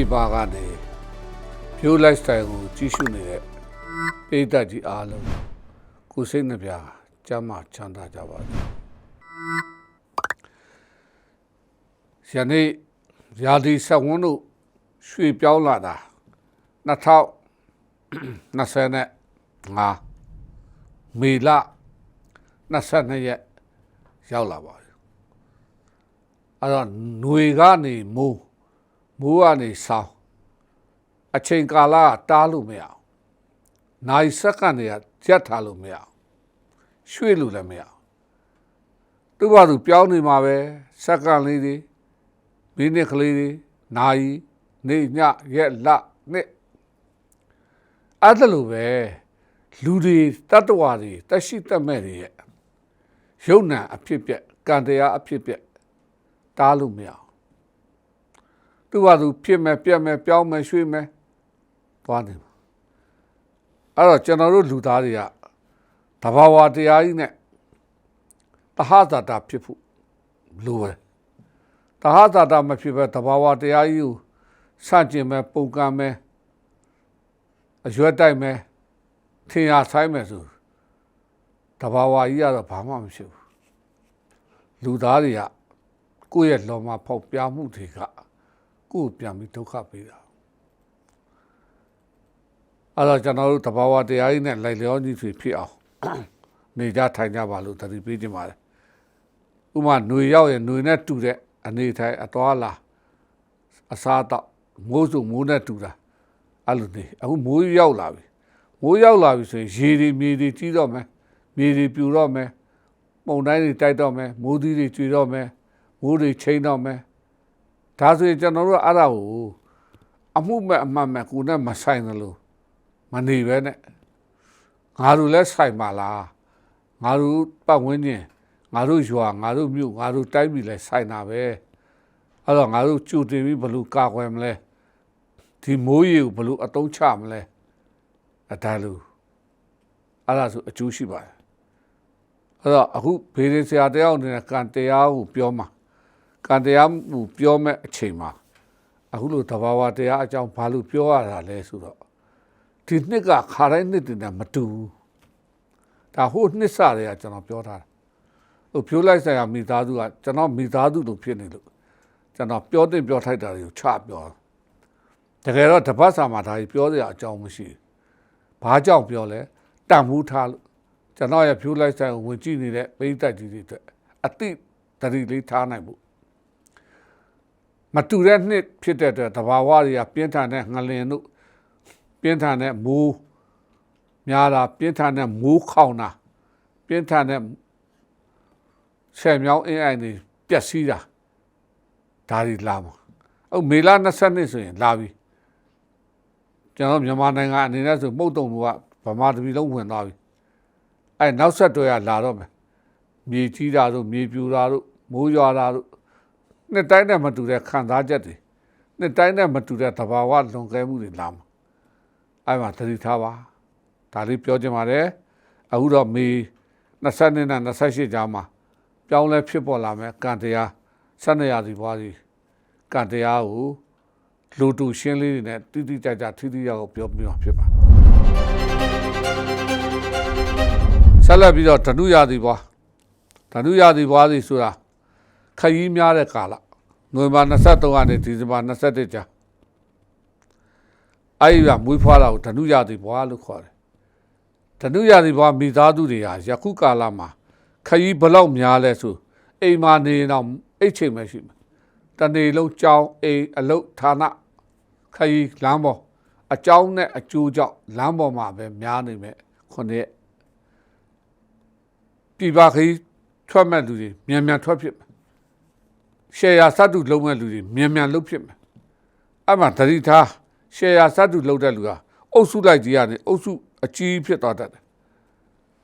ပြည်ပါကနေဖြိုး lifestyle ကိုကြီးစုနေတဲ့ပိဋကကြီးအားလုံးကိုယ်စိတ်နှပြကျမ်းမာချမ်းသာကြပါစေ။ယနေ့ရာသီဆက်ဝန်းတို့ရွှေပြောင်းလာတာ2025မေလ22ရက်ရောက်လာပါပြီ။အဲ့တော့ຫນွေကနေမိုး မိုးကနေဆောင်းအချိန်ကာလကတားလို့မရအောင်။နိုင်စက္ကန့်တွေကရက်ထားလို့မရအောင်။ရွှေ့လို့လည်းမရအောင်။သူ့ဘာသူပြောင်းနေမှာပဲစက္ကန့်လေးတွေမိနစ်ကလေးတွေနိုင်နေညရက်လနှစ်အဲ့ဒါလိုပဲလူတွေတတ္တဝါတွေတက်ရှိတက်မဲ့တွေရဲ့ရုပ်နာအဖြစ်ပြက်ကံတရားအဖြစ်ပြက်တားလို့မရအောင် သူ့ဘာသူဖြစ်မဲ့ပြက်မဲ့ပြောင်းမဲ့ရွှေ့မဲ့သွားနေမှာအဲ့တော့ကျွန်တော်တို့လူသားတွေကတဘာဝတရားကြီးနဲ့တဟဇာတာဖြစ်ဖို့လိုတယ်တဟဇာတာမဖြစ်ပဲတဘာဝတရားကြီးကိုစန့်ကျင်မဲ့ပုံကံမဲ့အရွက်တိုက်မဲ့ထင်ရဆိုင်မဲ့ဆိုတဘာဝကြီးကတော့ဘာမှမဖြစ်ဘူးလူသားတွေကကိုယ့်ရဲ့လောမဖောက်ပြားမှုတွေက ကိုယ်ပြန်ပြီးဒုက္ခပေးတာအဲ့တော့ကျွန်တော်တို့တဘာဝတရားကြီးနဲ့လိုက်လျောညီတွေဖြစ်အောင်နေကြထိုင်ကြပါလို့တတိပေးခြင်းပါတယ်ဥမာຫນွေရောက်ရင်ຫນွေနဲ့တူတဲ့အနေထိုင်အတော်လာအစားတော့မိုးစုမိုးနဲ့တူတာအဲ့လိုနေအခုမိုးရောက်လာပြီမိုးရောက်လာပြီဆိုရင်ရေတွေမြေတွေကြီးတော့မယ်မြေတွေပြူတော့မယ်ပုံတိုင်းတွေတိုက်တော့မယ်မိုးသီးတွေကျွေတော့မယ်မိုးတွေချိန်တော့မယ် ဒါဆိုရင်ကျွန်တော်တို့အဲ့ဒါကိုအမှုမဲ့အမှန်မဲ့ကိုနဲ့မဆိုင်သလိုမနေပဲနဲ့ငါတို့လည်းဆိုင်ပါလားငါတို့ပတ်ဝန်းကျင်ငါတို့ရွာငါတို့မြို့ငါတို့တိုင်းပြည်လည်းဆိုင်တာပဲအဲ့တော့ငါတို့ကြိုတင်ပြီးဘယ်လိုကာကွယ်မလဲဒီမိုးရေကိုဘယ်လိုအတုံးချမလဲအဒါလို့အဲ့ဒါဆိုအကျိုးရှိပါတယ်အဲ့တော့အခုဘေးရင်ဆရာတယောက်နေတဲ့ကံတရားကိုပြောမှာ ကံတရားကိုပြောမဲ့အချိန်မှာအခုလိုတဘာဝတရားအကြောင်းဘာလို့ပြောရတာလဲဆိုတော့ဒီနှစ်ကခါတိုင်းနှစ်တင်တယ်မတူဘူးဒါဟိုနှစ်စတွေကကျွန်တော်ပြောထားတာဟိုဖြိုးလိုက်ဆိုင်ရာမိသားစုကကျွန်တော်မိသားစုလိုဖြစ်နေလို့ကျွန်တော်ပြောတင်ပြောထိုက်တာတွေကိုချပြောတကယ်တော့တပတ်စာမှာဒါကြီးပြောစရာအကြောင်းမရှိဘူးဘာကြောင့်ပြောလဲတန်မှုထားလို့ကျွန်တော်ရဲ့ဖြိုးလိုက်ဆိုင်ကိုဝင်ကြည့်နေတဲ့ပိဋကကြီးတွေအတွက်အတိတတိလေးထားနိုင်ဖို့ မတူတဲ့နှစ်ဖြစ်တဲ့အတွက်တဘာဝတွေကပြင်းထန်တဲ့ငလင်တို့ပြင်းထန်တဲ့မိုးများတာပြင်းထန်တဲ့မိုးခေါင်တာပြင်းထန်တဲ့ဆယ်မြောင်းအင်းအိုင်တွေပျက်စီးတာဒါတွေလာမှာအခုမေလ20နှစ်ဆိုရင်လာပြီကျွန်တော်မြန်မာနိုင်ငံအနေနဲ့ဆိုမှုတ်တုံကဗမာတပြည်လုံးဝင်သွားပြီအဲနောက်ဆက်တွဲကလာတော့မယ်မြေကြီးတာတို့မြေပြူတာတို့မိုးရွာတာတို့ နှစ်တိုင်းနဲ့မတူတဲ့ခံစားချက်တွေနှစ်တိုင်းနဲ့မတူတဲ့သဘာဝလွန်ကဲမှုတွေလာမှာအဲမှာသတိထားပါဒါလေးပြောချင်ပါတယ်အခုတော့မေ20နှစ်နဲ့28ကြားမှာပြောင်းလဲဖြစ်ပေါ်လာမယ်ကံတရားဆက်နေရစီပွားစီကံတရားကိုလူတူရှင်းလေးတွေနဲ့တိတိကျကျထိထိရောက်ပြောပြမှာဖြစ်ပါဆက်လက်ပြီးတော့ဓနုရသည်ပွားဓနုရသည်ပွားစီဆိုတာ ခရီးများတဲ့ကာလနိုဝင်ဘာ23ကနေဒီဇင်ဘာ21ကြာအဲ့ဒီကမွေးဖွားတာကိုဓနုရသည်ပွားလို့ခေါ်တယ်ဓနုရသည်ပွားမိသားစုတွေဟာယခုကာလမှာခရီးဘလောက်များလဲဆိုအိမ်မှာနေတော့အိတ်ချိန်မရှိဘူးတနေ့လုံးကြောင်းအိမ်အလုတ်ဌာနခရီးလမ်းပေါ်အကြောင်းနဲ့အကျိုးကြောင့်လမ်းပေါ်မှာပဲများနေမဲ့ခုနှစ်ပြပခရီးထွက်မဲ့လူတွေမြန်မြန်ထွက်ဖြစ်မယ် ရှယ်ယာစတုလုံးမဲ့လူတွေမြန်မြန်လုတ်ဖြစ်မယ်အဲ့မှာတတိထားရှယ်ယာစတုလုတ်တဲ့လူဟာအုပ်စုလိုက်ကြီးကနေအုပ်စုအကြီးဖြစ်သွားတတ်တယ်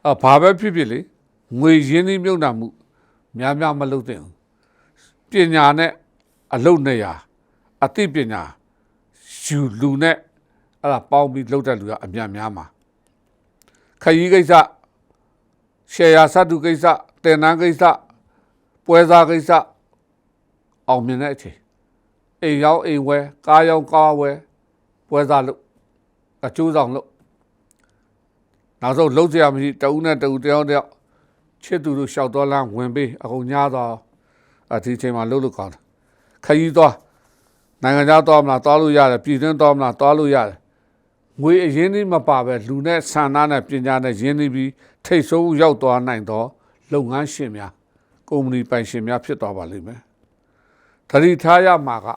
အဘာပဲဖြစ်ဖြစ်လေငွေရင်းနှီးမြုပ်နှံမှုများများမလုပ်သင့်ဘူးပညာနဲ့အလုပ်နဲ့ရာအသိပညာယူလူနဲ့အဲ့ဒါပေါင်းပြီးလုပ်တဲ့လူကအများများမှာခရီးကိစ္စရှယ်ယာစတုကိစ္စတင်နန်းကိစ္စပွဲစားကိစ္စ အောင်မြင်တဲ့အချိန်အိမ်ရောက်အိမ်ဝဲကားရောက်ကားဝဲပွဲစားလို့အကျိုးဆောင်လို့နောက်ဆုံးလုံးစရာမရှိတဦးနဲ့တဦးတယောက်တယောက်ချစ်သူတို့ရှောက်တော်လမ်းဝင်ပေးအကုန်ညားသွားအဒီချိန်မှာလှုပ်လို့ကောင်းတယ်ခရီးသွားနိုင်ငံခြားသွားမလားသွားလို့ရတယ်ပြည်တွင်းသွားမလားသွားလို့ရတယ်ငွေအရင်းကြီးမပါပဲလူနဲ့ဆန္ဒနဲ့ပညာနဲ့ရင်းနှီးပြီးထိတ်ဆိုးရောက်သွားနိုင်တော့လုပ်ငန်းရှင်များကုမ္ပဏီပိုင်ရှင်များဖြစ်သွားပါလိမ့်မယ် သတိထားရမှာက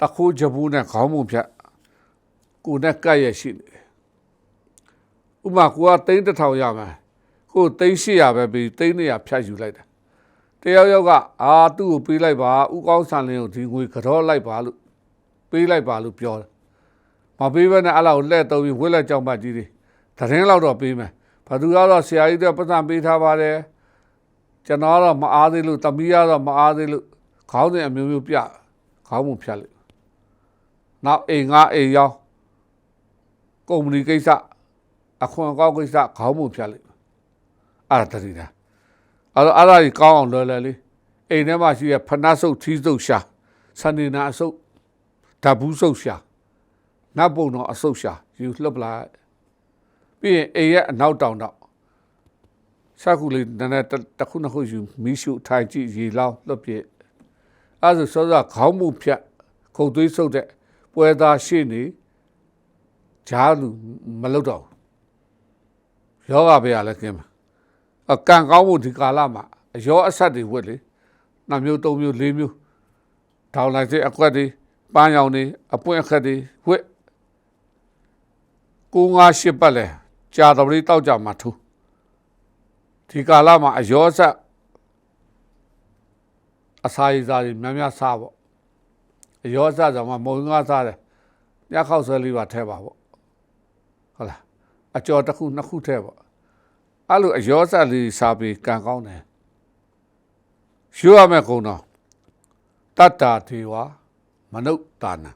တခိုးကြဘူးနဲ့ခေါင်းပုံဖြတ်ကိုယ်နဲ့ကပ်ရရှိနေတယ်ဥပမာကိုကသိန်းတစ်ထောင်ရမယ်ကိုယ်သိန်း800ပဲပြီးသိန်း200ဖြတ်ယူလိုက်တာတယောက်ယောက်ကအာသူ့ကိုပေးလိုက်ပါဥကောင်းဆန်လင်းကိုဒီငွေကြောလိုက်ပါလို့ပေးလိုက်ပါလို့ပြောတယ်မပေးဘဲနဲ့အဲ့လောက်လှဲ့သုံးပြီးဝက်လက်ကြောင်ပတ်ကြီးတွေသတင်းလောက်တော့ပေးမယ်ဘာသူကတော့ဆရာကြီးတွေပတ်စံပေးထားပါတယ်ကျွန်တော်ကတော့မအားသေးလို့တမီးကတော့မအားသေးလို့ ခေါင်းစဉ်အမျိုးမျိုးပြခေါင်းပုံဖြတ်လိုက်နောက်အိမ်ငါအိမ်ရောက်ကုမ္ပဏီကိစ္စအခွန်အကောက်ကိစ္စခေါင်းပုံဖြတ်လိုက်အဲ့ဒါတတိတာအဲ့တော့အဲ့ဒါကြီးကောင်းအောင်လွယ်လွယ်လေးအိမ်ထဲမှာရှိရဖနတ်ဆုပ်ထီးဆုပ်ရှာစနေနာအဆုပ်ဓာဘူးဆုပ်ရှာနတ်ပုံတော်အဆုပ်ရှာယူလှုပ်လိုက်ပြီးရင်အိမ်ရဲ့အနောက်တောင်တော့စကူလေးနည်းနည်းတစ်ခုနှစ်ခုယူမီးရှုထိုင်ကြည့်ရေလောင်းလှုပ်ပြ အဲ့ဒါဆိုစောစောခေါင်းမှုဖြတ်ခုတ်သွေးဆုပ်တဲ့ပွဲသားရှိနေဂျားလူမလုပ်တော့ဘူးယောဂပဲရလဲကင်းမှာအကံကောင်းမှုဒီကာလမှာအယောအဆက်တွေဝက်လေနှစ်မျိုးသုံးမျိုးလေးမျိုးထောင်လိုက်တဲ့အကွက်တွေပန်းရောင်တွေအပွင့်အခက်တွေဝက်ကိုငါရှစ်ပတ်လဲကြာတော်လေးတောက်ကြမှာထူဒီကာလမှာအယောအဆက် အစာရည်စားတွေများများစားပေါ့အယောအဆက်ဆိုမှမုံငါစားတယ်ညခောက်ဆွဲလေးပါထဲပါပေါ့ဟုတ်လားအကျော်တစ်ခုနှစ်ခုထဲပေါ့အဲ့လိုအယောဆက်လေးစားပြီးကံကောင်းတယ်ရှုရမယ်ကုံတော့တတ္တာဒေဝမနုဿတာနံ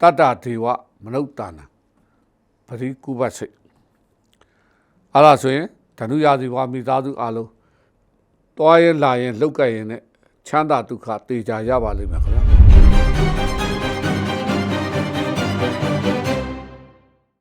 တတ္တာဒေဝမနုဿတာနံပရိကုဘစိတ်အဲ့ဒါဆိုရင်ဓနုရာဇီဝမိသားစုအလုံးတွားရင်လာရင်လောက်ကရင်နဲ့ ချမ်းသာဒုက္ခတေချာရပါလိမ့်မယ်ခင်ဗျာ